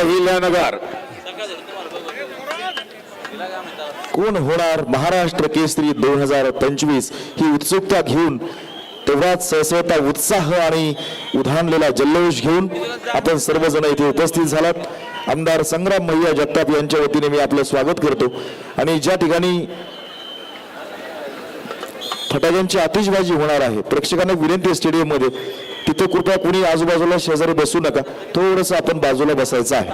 अहिल्यानगर. कोण होणार महाराष्ट्र केसरी दोन हजार पंचवीस ही उत्सुकता घेऊन तेवढाच सहसळता उत्साह आणि उधाणलेला जल्लोष घेऊन आपण सर्वजण इथे उपस्थित झालात. आमदार संग्राम मैया जगताप यांच्या वतीने मी आपलं स्वागत करतो. आणि ज्या ठिकाणी फटाक्यांची आतिषबाजी होणार आहे प्रेक्षकांना विनंती स्टेडियममध्ये तिथे कृपया कुणी आजूबाजूला शेजारी बसू नका. थोडस आपण बाजूला बसायचं आहे.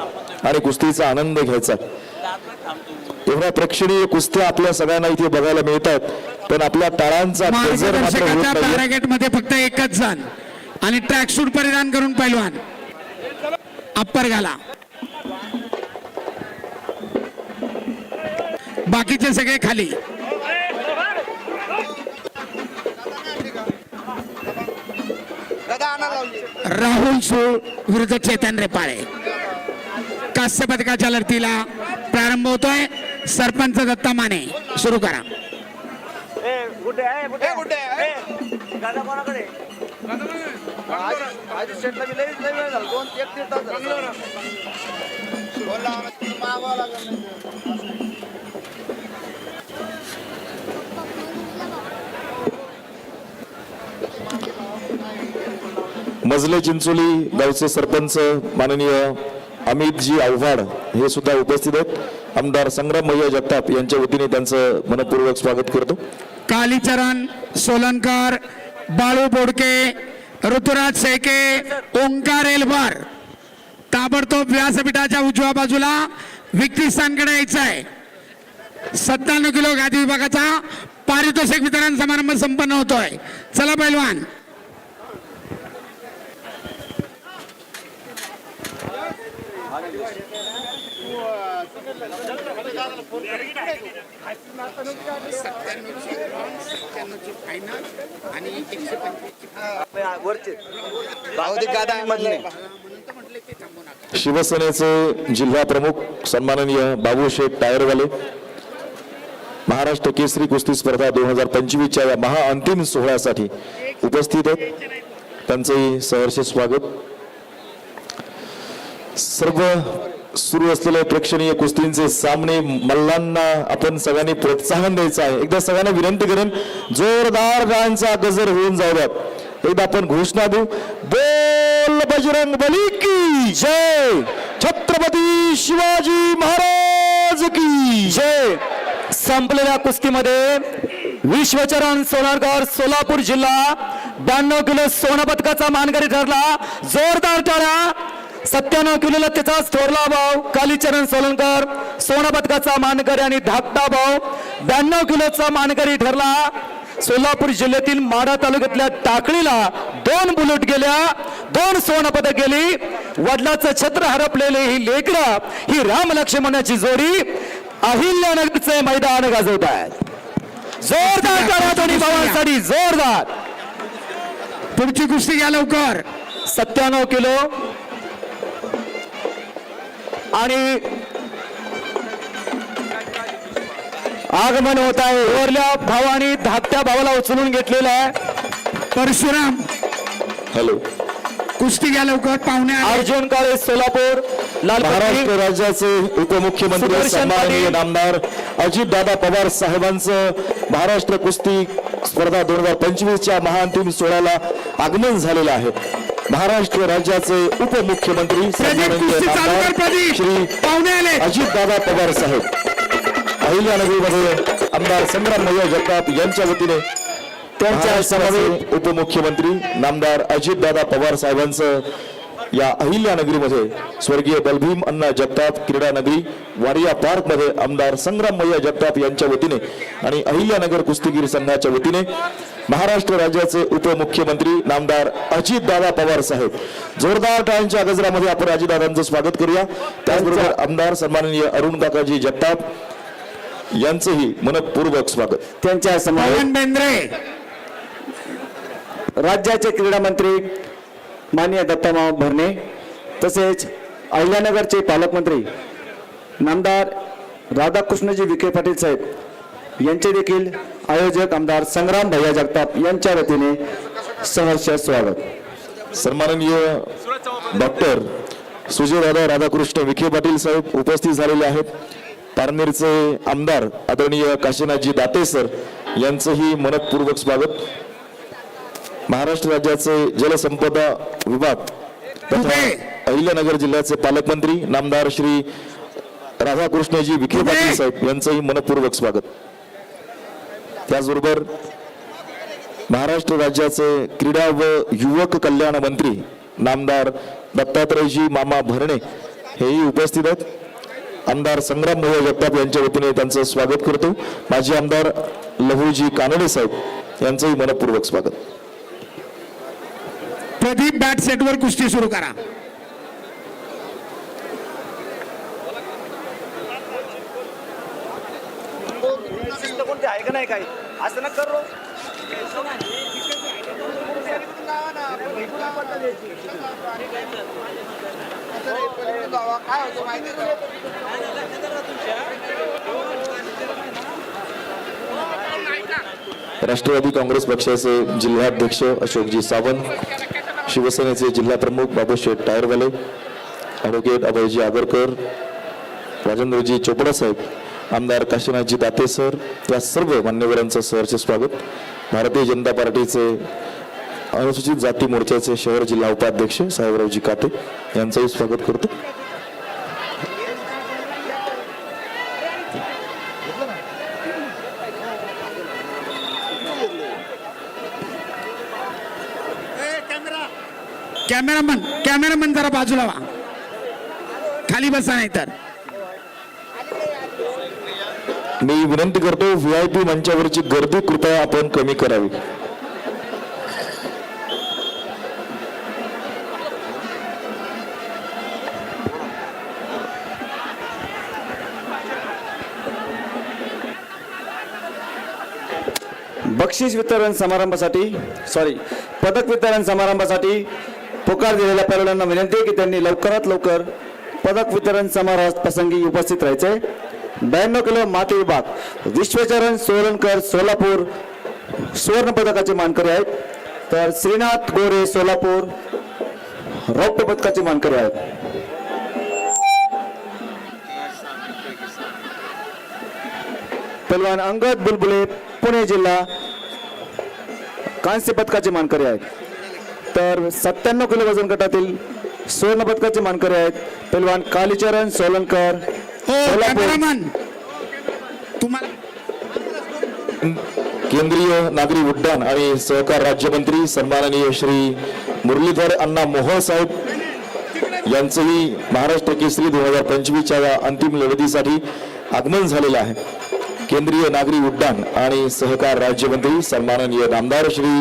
आणि कुस्तीचा आनंद घ्यायचा. एवढ्या प्रेक्षणीय कुस्त्या आपल्या सगळ्यांना इथे बघायला मिळत आहेत पण आपल्या टाळांचा मध्ये फक्त एकच जण. आणि ट्रॅक सूट परिधान करून पैलवान. अप्पर घाला. बाकीचे सगळे खाली. राहुल सूळ विरुद्ध चेतन रेपाळे. कास्य पदकाच्या लढतीला प्रारंभ होतोय. सरपंच दत्ता माने सुरू करा. मजले चिंचोली गावचे सरपंच माननीय अमितजी आव्हाड हे सुद्धा उपस्थित आहेत. आमदार संग्राम भैया जगताप यांच्या वतीने त्यांचं मनपूर्वक स्वागत करतो. कालीचरण सोलनकर बाळू बोडके ऋतुराज शेके ओंकार एलबार ताबडतोब व्यासपीठाच्या उजव्या बाजूला विक्रीस्थानकडे यायचं आहे सत्त्याण्णव किलो गादी विभागाचा पारितोषिक वितरण समारंभ संपन्न होतोय. चला पैलवान. शिवसेनेचे जिल्हा प्रमुख सन्माननीय बाबूशेठ टायरवाले महाराष्ट्र केसरी कुस्ती स्पर्धा दोन हजार पंचवीसच्या या महाअंतिम सोहळ्यासाठी उपस्थित आहेत. त्यांचंही सहर्ष स्वागत. सर्व सुरू असलेले प्रेक्षणीय कुस्तींचे सामने मल्लांना आपण सगळ्यांनी प्रोत्साहन द्यायचं आहे. एकदा सगळ्यांना विनंती करेन जोरदार गायांचा गजर होऊन जाऊयात एकदा आपण घोषणा देऊ. बोल बजरंग बली की जय. छत्रपती शिवाजी महाराज की जय. संपलेल्या कुस्तीमध्ये विश्वचरण सोनारगड सोलापूर जिल्हा ब्याण्णव किलो सोनं पदकाचा मानकरी ठरला. जोरदार टाळ्या. सत्त्याण्णव किलोला त्याचाच थोरला भाऊ कालीचरण सोलनकर सोनं पदकाचा मानकरी आणि धाकटा भाऊ. ब्याण्णव किलोचा मानकरी ठरला. सोलापूर जिल्ह्यातील माढा तालुक्यातल्या टाकळीला दोन बुलेट गेल्या दोन पदक गेली. वडिलाचं छत्र हरपलेले ही लेकरं ही राम लक्ष्मणाची जोडी अहिल्यानगरचे मैदान गाजवत आहेत जोरदार करा भावांसाठी जोरदार. पुढची कुस्ती घ्या लवकर. सत्त्याण्णव किलो. आणि आगमन होत आहे. ओरल्या भावानी धाकट्या भावाला उचलून घेतलेला आहे. परशुराम. हॅलो. कुस्ती घ्या लवकर पाहुणे. अर्जुन काळे सोलापूर. महाराष्ट्र राज्याचे उपमुख्यमंत्री सन्माननीय. नामदार अजितदादा पवार साहेबांचं महाराष्ट्र कुस्ती स्पर्धा दोन हजार पंचवीसच्या महाअंतिम सोहळ्याला आगमन झालेलं आहे. महाराष्ट्र राज्याचे उपमुख्यमंत्री श्री अजितदादा पवार साहेब. अहिल्यानगरीमध्ये आमदार संग्राम भैया जगताप यांच्या वतीने त्यांच्या समवेत उपमुख्यमंत्री नामदार अजितदादा पवार साहेबांचं या अहिल्यानगरीमध्ये स्वर्गीय बलभीम अण्णा जगताप क्रीडा नगरी वाडिया पार्कमध्ये आमदार संग्राम भैया जगताप यांच्या वतीने आणि अहिल्यानगर कुस्तीगीर संघाच्या वतीने महाराष्ट्र राज्याचे उपमुख्यमंत्री नामदार अजितदादा पवार साहेब. जोरदार टाळ्यांच्या गजरामध्ये आपण अजितदादांचं स्वागत करूया. त्याचबरोबर आमदार सन्माननीय अरुण काकाजी जगताप यांचंही मनपूर्वक स्वागत. त्यांच्या राज्याचे क्रीडा मंत्री माननीय दत्तामाव भरणे तसेच अहिल्यानगरचे पालकमंत्री नामदार राधाकृष्णजी विखे पाटील साहेब यांचे देखील आयोजक आमदार संग्राम भैया जगताप यांच्या वतीने सहर्ष स्वागत. सन्माननीय डॉक्टर सुजयदादा राधाकृष्ण विखे पाटील साहेब उपस्थित झालेले आहेत. पारनेरचे आमदार आदरणीय काशीनाथजी दाते सर यांचंही मनपूर्वक स्वागत. महाराष्ट्र राज्याचे जलसंपदा विभाग तथा. अहिल्यानगर जिल्ह्याचे पालकमंत्री नामदार श्री राधाकृष्णजी विखे. पाटील साहेब यांचंही मनपूर्वक स्वागत त्याचबरोबर महाराष्ट्र राज्याचे क्रीडा व युवक कल्याण मंत्री नामदार दत्तात्रयजी मामा भरणे हेही उपस्थित आहेत आमदार संग्राम मोह जगताप यांच्या वतीने त्यांचं स्वागत करतो माजी आमदार लहूजी कानडे साहेब यांचंही मनपूर्वक स्वागत प्रदीप बॅट सेटवर कुस्ती सुरू करा. आहे का नाही काही असं ना करो राष्ट्रवादी काँग्रेस पक्षाचे जिल्हाध्यक्ष अशोकजी सावंत शिवसेनेचे जिल्हाप्रमुख बाबूशेठ टायरवाले ॲडव्होकेट अभयजी आगरकर राजेंद्रजी चोपडा साहेब आमदार काशीनाथजी दाते सर या सर्व मान्यवरांचं सहर्ष स्वागत. भारतीय जनता पार्टीचे अनुसूचित जाती मोर्चाचे शहर जिल्हा उपाध्यक्ष साहेबरावजी काते यांचंही स्वागत करतो. कॅमेरामन कॅमेरामन जरा बाजूला वा. खाली बसा नाही तर मी विनंती करतो व्ही आय पी मंचावरची गर्दी कृपया आपण कमी करावी. बक्षीस वितरण समारंभासाठी सॉरी पदक वितरण समारंभासाठी पुकार दिलेल्या पैलवानांना विनंती आहे की त्यांनी लवकरात लवकर पदक वितरण समारोहात प्रसंगी उपस्थित राहायचे. ब्याण्णव किलो माती विभाग विश्वचरण सोलनकर सोलापूर सुवर्ण पदकाचे मानकरी आहेत. तर श्रीनाथ गोरे सोलापूर रौप्य पदकाचे मानकरी आहेत. पलवान अंगद बुलबुले पुणे जिल्हा कांस्य पदकाचे मानकरी आहेत. तर सत्त्याण्णव किलो वजन गटातील सुवर्ण पदकाचे मानकरी आहेत. पैलवान कालीचरण सोलनकर हो केंद्रीय नागरी उड्डाण आणि सहकार राज्यमंत्री सन्माननीय श्री मुरलीधर अण्णा मोहोळ साहेब यांचंही महाराष्ट्र केसरी दोन हजार पंचवीसच्या या अंतिम लढतीसाठी आगमन झालेलं आहे. केंद्रीय नागरी उड्डाण आणि सहकार राज्यमंत्री सन्माननीय नामदार श्री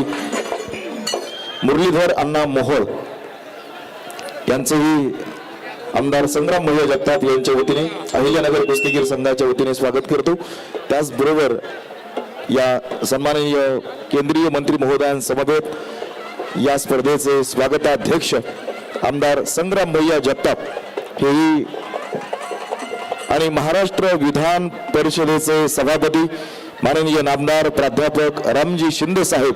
मुरलीधर अण्णा मोहोळ यांचंही आमदार संग्राम मोह जगताप यांच्या वतीने अहिल्यानगर कुस्तीगीर संघाच्या वतीने स्वागत करतो. त्याचबरोबर या सन्माननीय केंद्रीय मंत्री महोदयांसमवेत या स्पर्धेचे स्वागताध्यक्ष आमदार संग्राम भैया जगताप हेही आणि महाराष्ट्र विधान परिषदेचे सभापती माननीय नामदार प्राध्यापक रामजी शिंदे साहेब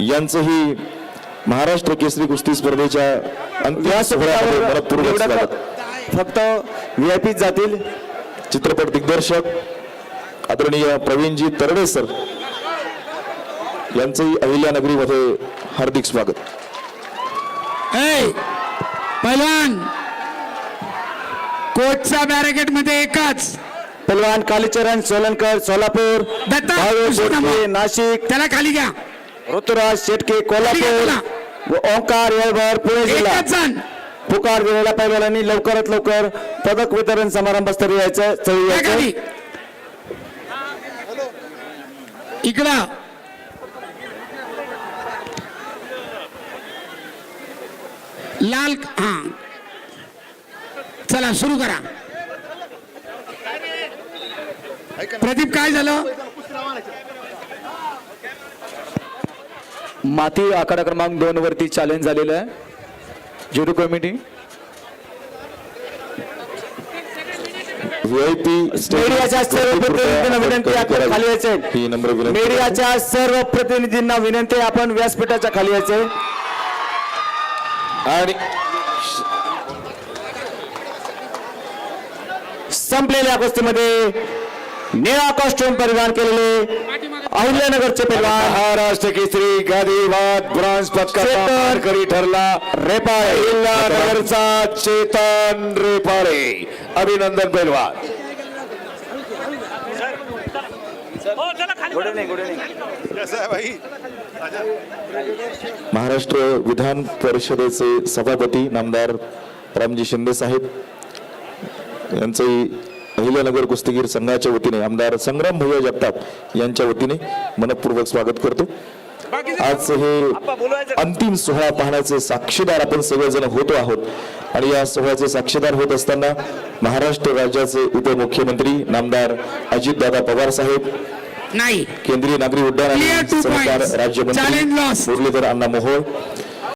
यांचंही महाराष्ट्र केसरी कुस्ती स्पर्धेच्या अंतिम या सोहळ्यामध्ये एवढं स्वागत. फक्त व्ही आय पी जातील चित्रपट दिग्दर्शक आदरणीय प्रवीणजी तरडे सर. यांचंही अहिल्यानगरीमध्ये हार्दिक स्वागत. ए पैलवान कोचच्या बॅरिकेडमध्ये एकच. पैलवान कालीचरण सोलनकर सोलापूर दत्ता, भाऊ नाशिक. त्याला खाली घ्या. ऋतुराज शेटके कोल्हापूर. ओंकार येळभर पुणे जिल्हा जण. पुकार दिलेल्या पैलवानांनी लवकरात लवकर पदक वितरण समारंभस्थळी यायचं खाली यायचं. इकडं. लाल हा. चला सुरू करा. प्रदीप काय झालं? माती आखाडा क्रमांक दोन वरती चॅलेंज झालेलं आहे. ज्युरी कमिटी मीडियाच्या सर्व प्रतिनिधींना विनंती आपण खाली यायचे. मीडियाच्या सर्व प्रतिनिधींना विनंती आपण व्यासपीठाच्या खाली यायचे. आणि संपलेल्या कुस्तीमध्ये निळा कॉस्ट्युम परिधान केलेले अहिल्यानगरचे पैलवान महाराष्ट्र केसरी गादीवाद ब्रॉन्झ मानकरी ठरला. रेपाळे. नगरचा चेतन रेपाळे. अभिनंदन पैलवान महाराष्ट्र विधान परिषदेचे सभापती नामदार रामजी शिंदे साहेब. यांचे अहिल्यानगर कुस्तीगीर संघाच्या वतीने आमदार संग्राम भैया जगताप यांच्या वतीने मनपूर्वक स्वागत करतो आज हे अंतिम सोहळा पाहण्याचे साक्षीदार आपण सगळेजण होतो आहोत आणि या सोहळ्याचे साक्षीदार होत असताना महाराष्ट्र राज्याचे उपमुख्यमंत्री नामदार अजितदादा पवार साहेब नाही केंद्रीय नागरी उड्डाण आणि सहकार. राज्यमंत्री. मुरलीधर अण्णा मोहोळ